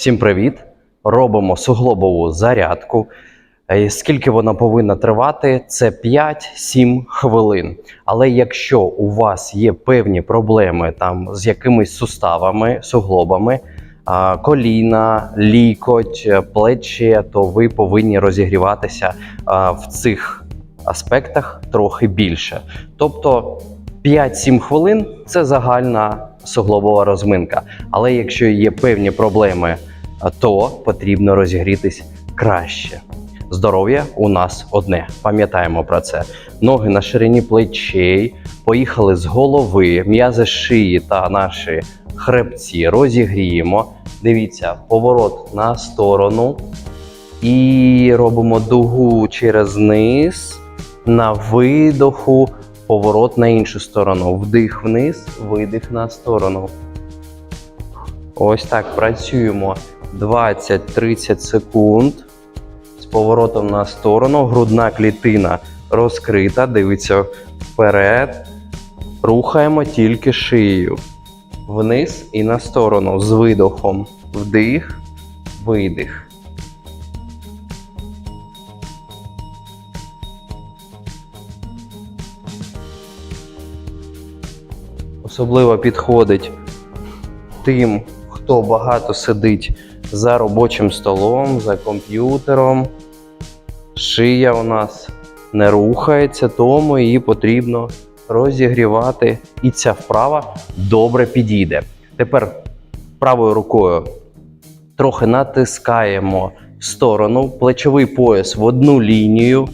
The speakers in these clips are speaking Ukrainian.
Всім привіт! Робимо суглобову зарядку. Е, Скільки вона повинна тривати? Це 5-7 хвилин. Але якщо у вас є певні проблеми там з якимись суставами, суглобами, коліна, лікоть, е, плече, то ви повинні розігріватися в цих аспектах трохи більше. Тобто 5-7 хвилин це загальна суглобова розминка. Але якщо є певні проблеми, то потрібно розігрітись краще. Здоров'я у нас одне. Пам'ятаємо про це. Ноги на ширині плечей, поїхали з голови, м'язи шиї та наші хребці розігріємо. Дивіться, поворот на сторону. І робимо дугу через низ. На видоху, поворот на іншу сторону. Вдих вниз, видих на сторону. Ось так працюємо 20-30 секунд. З поворотом на сторону. Грудна клітина розкрита, дивиться вперед. Рухаємо тільки шиєю. Вниз і на сторону з видохом. Вдих, видих. Особливо підходить тим, хто багато сидить за робочим столом, за комп'ютером. Шия у нас не рухається, тому її потрібно розігрівати. І ця вправа добре підійде. Тепер правою рукою трохи натискаємо в сторону, плечовий пояс в одну лінію.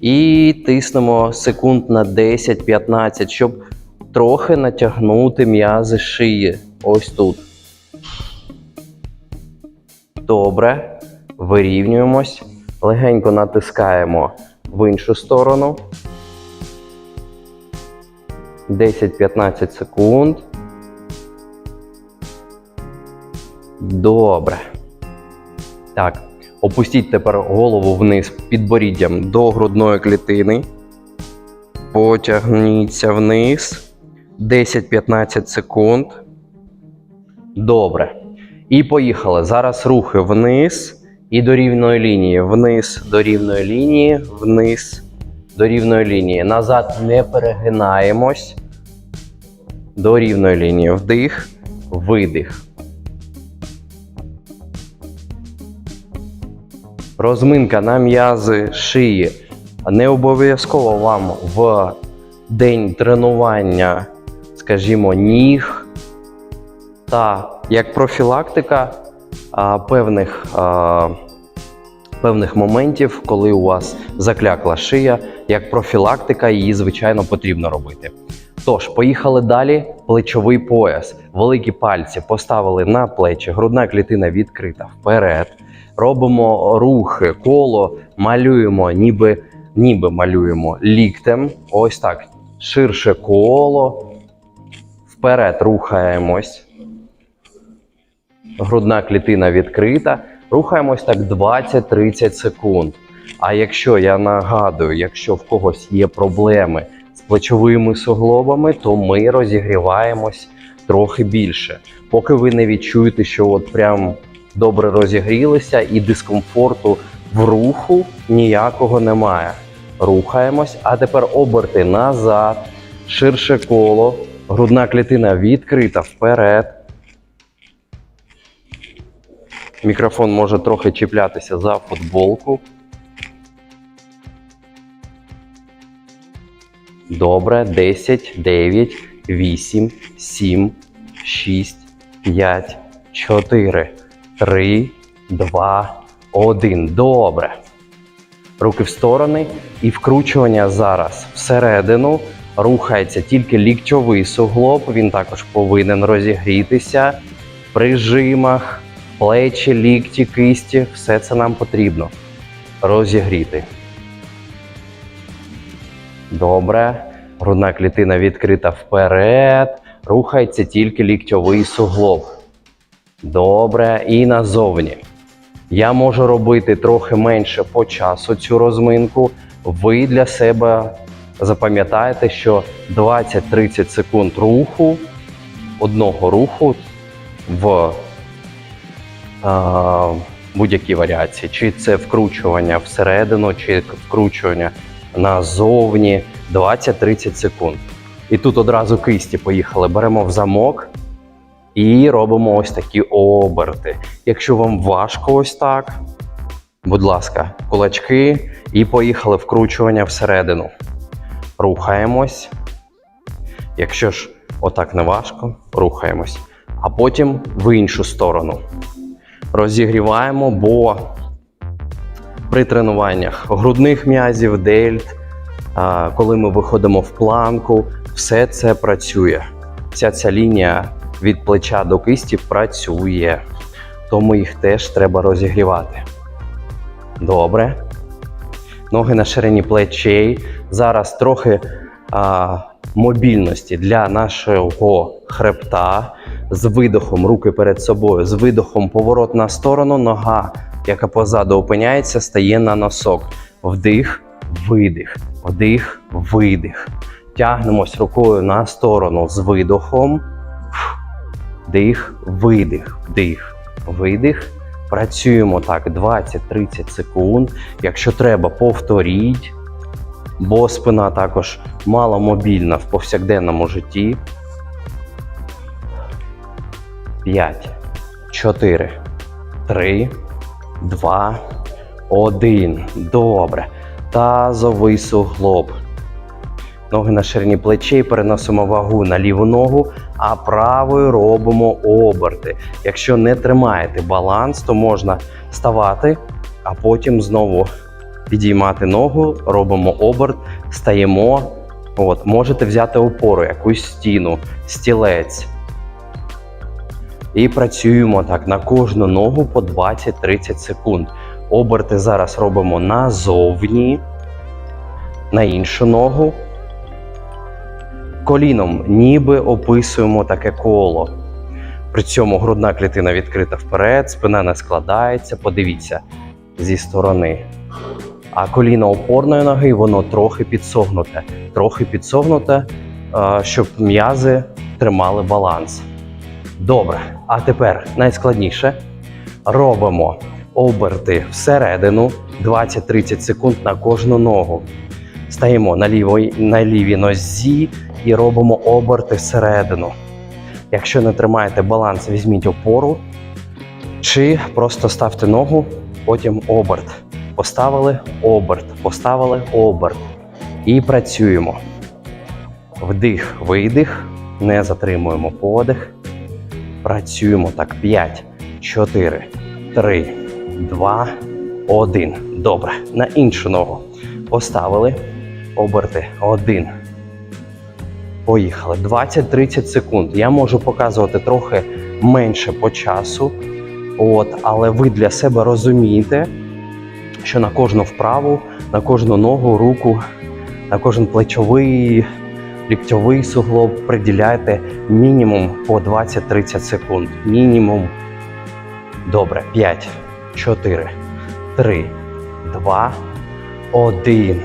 І тиснемо секунд на 10-15, щоб трохи натягнути м'язи шиї. Ось тут. Добре. Вирівнюємось. Легенько натискаємо в іншу сторону. 10-15 секунд. Добре. Так. Опустіть тепер голову вниз підборіддям до грудної клітини. Потягніться вниз. 10-15 секунд. Добре. І поїхали. Зараз рухи вниз і до рівної лінії. Вниз до рівної лінії, вниз до рівної лінії. Назад не перегинаємось. До рівної лінії. Вдих, видих. Розминка на м'язи шиї. Не обов'язково вам в день тренування, скажімо, ніг та як профілактика а, певних, а, певних моментів, коли у вас заклякла шия, як профілактика, її, звичайно, потрібно робити. Тож, поїхали далі. Плечовий пояс. Великі пальці поставили на плечі, грудна клітина відкрита вперед. Робимо рухи, коло, малюємо, ніби, ніби малюємо ліктем. Ось так. Ширше коло. Вперед рухаємось. Грудна клітина відкрита. Рухаємось так 20-30 секунд. А якщо я нагадую, якщо в когось є проблеми з плечовими суглобами, то ми розігріваємось трохи більше. Поки ви не відчуєте, що от прям добре розігрілися і дискомфорту в руху ніякого немає. Рухаємось, а тепер оберти назад, ширше коло, грудна клітина відкрита вперед. Мікрофон може трохи чіплятися за футболку. Добре, 10, 9, 8, 7, 6, 5, 4, 3, 2, 1. Добре. Руки в сторони і вкручування зараз всередину. Рухається тільки ліктьовий суглоб, він також повинен розігрітися. При жимах, плечі, лікті, кисті, все це нам потрібно розігріти. Добре. Грудна клітина відкрита вперед. Рухається тільки ліктьовий суглоб. Добре. І назовні. Я можу робити трохи менше по часу цю розминку. Ви для себе запам'ятаєте, що 20-30 секунд руху, одного руху в будь-які варіації, чи це вкручування всередину, чи вкручування назовні 20-30 секунд. І тут одразу кисті поїхали. Беремо в замок і робимо ось такі оберти. Якщо вам важко ось так, будь ласка, кулачки і поїхали вкручування всередину. Рухаємось. Якщо ж отак не важко, рухаємось. А потім в іншу сторону. Розігріваємо, бо при тренуваннях грудних м'язів, дельт, коли ми виходимо в планку, все це працює. Вся ця лінія від плеча до кисті працює. Тому їх теж треба розігрівати. Добре. Ноги на ширині плечей. Зараз трохи а, мобільності для нашого хребта. З видохом руки перед собою, з видохом поворот на сторону, нога, яка позаду опиняється, стає на носок. Вдих, видих, вдих, видих. Тягнемось рукою на сторону з видохом. Дих, видих, вдих, видих. Працюємо так 20-30 секунд. Якщо треба, повторіть, бо спина також маломобільна в повсякденному житті. 5, 4, 3, 2, 1. Добре. Тазовий суглоб. Ноги на ширині плечей переносимо вагу на ліву ногу, а правою робимо оберти. Якщо не тримаєте баланс, то можна ставати, а потім знову підіймати ногу, робимо оберт, стаємо. От, можете взяти опору, якусь стіну, стілець. І працюємо так на кожну ногу по 20-30 секунд. Оберти зараз робимо назовні, на іншу ногу. Коліном ніби описуємо таке коло. При цьому грудна клітина відкрита вперед, спина не складається. Подивіться зі сторони. А коліно опорної ноги воно трохи підсогнуте. Трохи підсогнуте, щоб м'язи тримали баланс. Добре, а тепер найскладніше. Робимо оберти всередину 20-30 секунд на кожну ногу. Стаємо на, лівій, на лівій нозі і робимо оберти всередину. Якщо не тримаєте баланс, візьміть опору чи просто ставте ногу, потім оберт. Поставили оберт, поставили оберт. І працюємо. Вдих, видих, не затримуємо подих. Працюємо так. 5, 4, 3, 2, 1. Добре. На іншу ногу. Поставили. Оберти. Один. Поїхали. 20-30 секунд. Я можу показувати трохи менше по часу. От, але ви для себе розумієте, що на кожну вправу, на кожну ногу, руку, на кожен плечовий, ліктьовий суглоб приділяйте мінімум по 20-30 секунд. Мінімум. Добре. 5, 4, 3, 2, 1.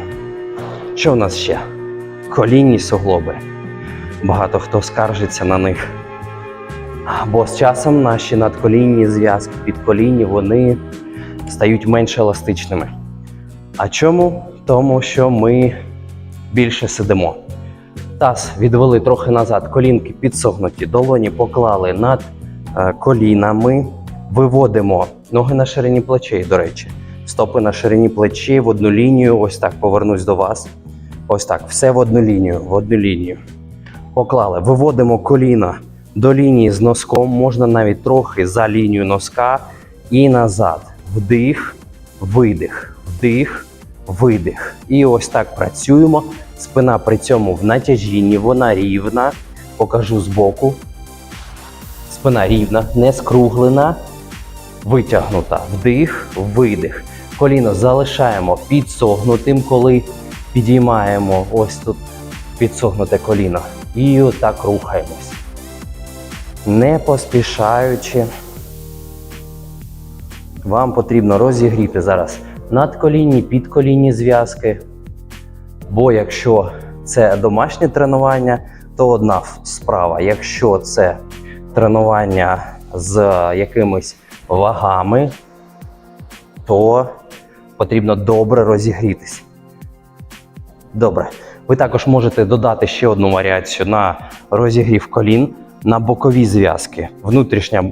Що в нас ще? Колінні суглоби. Багато хто скаржиться на них. Бо з часом наші надколінні зв'язки підколінні вони стають менш еластичними. А чому? Тому що ми більше сидимо. Таз відвели трохи назад, колінки підсогнуті, долоні поклали над е, колінами, виводимо ноги на ширині плечей, до речі, стопи на ширині плечей в одну лінію. Ось так повернусь до вас. Ось так, все в одну лінію, в одну лінію. Поклали, виводимо коліна до лінії з носком, можна навіть трохи за лінію носка і назад. Вдих, видих, вдих, видих. І ось так працюємо. Спина при цьому в натяжінні, вона рівна. Покажу збоку. Спина рівна, не скруглена, витягнута. Вдих, видих. Коліно залишаємо підсогнутим, коли підіймаємо ось тут підсогнуте коліно. І отак рухаємось. Не поспішаючи. Вам потрібно розігріти зараз надколінні, підколінні зв'язки. Бо якщо це домашнє тренування, то одна справа. Якщо це тренування з якимись вагами, то потрібно добре розігрітися. Добре. Ви також можете додати ще одну варіацію на розігрів колін на бокові зв'язки. Внутрішня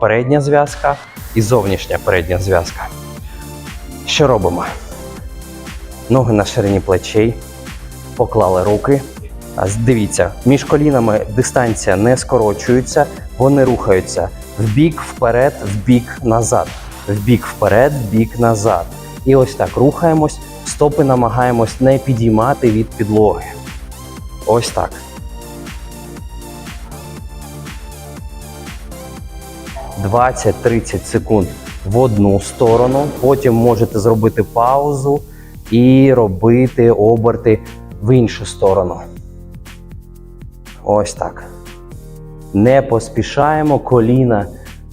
передня зв'язка і зовнішня передня зв'язка. Що робимо? Ноги на ширині плечей, поклали руки. Дивіться, між колінами дистанція не скорочується, вони рухаються в бік, вперед, в бік, назад, в бік, вперед, бік, назад. І ось так рухаємось, стопи намагаємось не підіймати від підлоги. Ось так. Двадцять-тридцять секунд в одну сторону. Потім можете зробити паузу і робити оберти в іншу сторону. Ось так. Не поспішаємо, коліна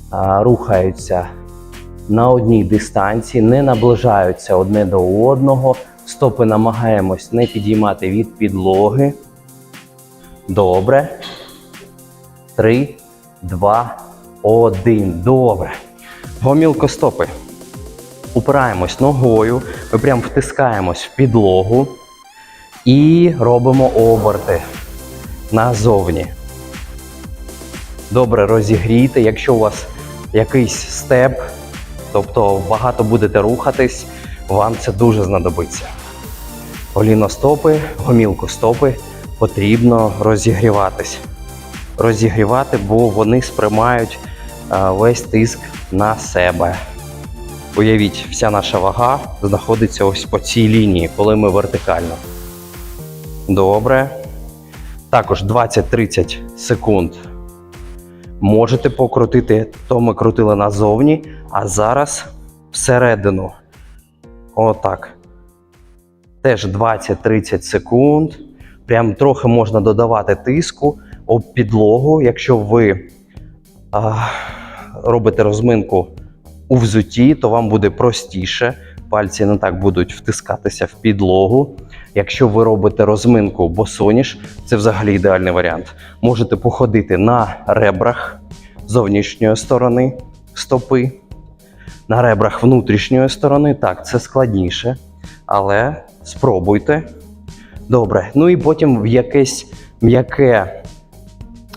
а, рухаються на одній дистанції, не наближаються одне до одного. Стопи намагаємось не підіймати від підлоги. Добре. Три, два, один. Добре. Гомілко стопи. Упираємось ногою, ми прям втискаємось в підлогу і робимо оберти назовні. Добре розігрійте, якщо у вас якийсь степ, тобто багато будете рухатись, вам це дуже знадобиться. Коліностопи, гомілку стопи потрібно розігріватись. Розігрівати, бо вони сприймають е, весь тиск на себе. Уявіть, вся наша вага знаходиться ось по цій лінії, коли ми вертикально. Добре. Також 20-30 секунд можете покрутити, то ми крутили назовні, а зараз всередину. Отак. Теж 20-30 секунд. Прям трохи можна додавати тиску об підлогу, якщо ви а, робите розминку у взуті, то вам буде простіше. Пальці не так будуть втискатися в підлогу. Якщо ви робите розминку босоніж, це взагалі ідеальний варіант. Можете походити на ребрах зовнішньої сторони стопи, на ребрах внутрішньої сторони. Так, це складніше, але спробуйте. Добре. Ну і потім в якесь м'яке,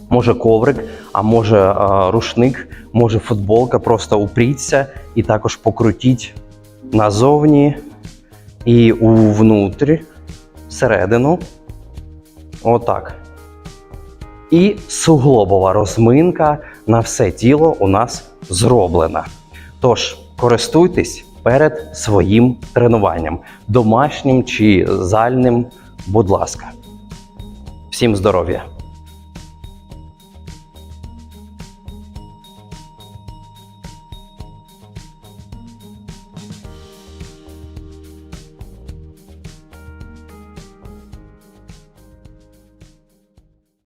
може коврик, а може а, рушник, може футболка, просто упріться і також покрутіть назовні і увнутрі, всередину. Отак. І суглобова розминка на все тіло у нас зроблена. Тож, користуйтесь перед своїм тренуванням, домашнім чи зальним, будь ласка. Всім здоров'я!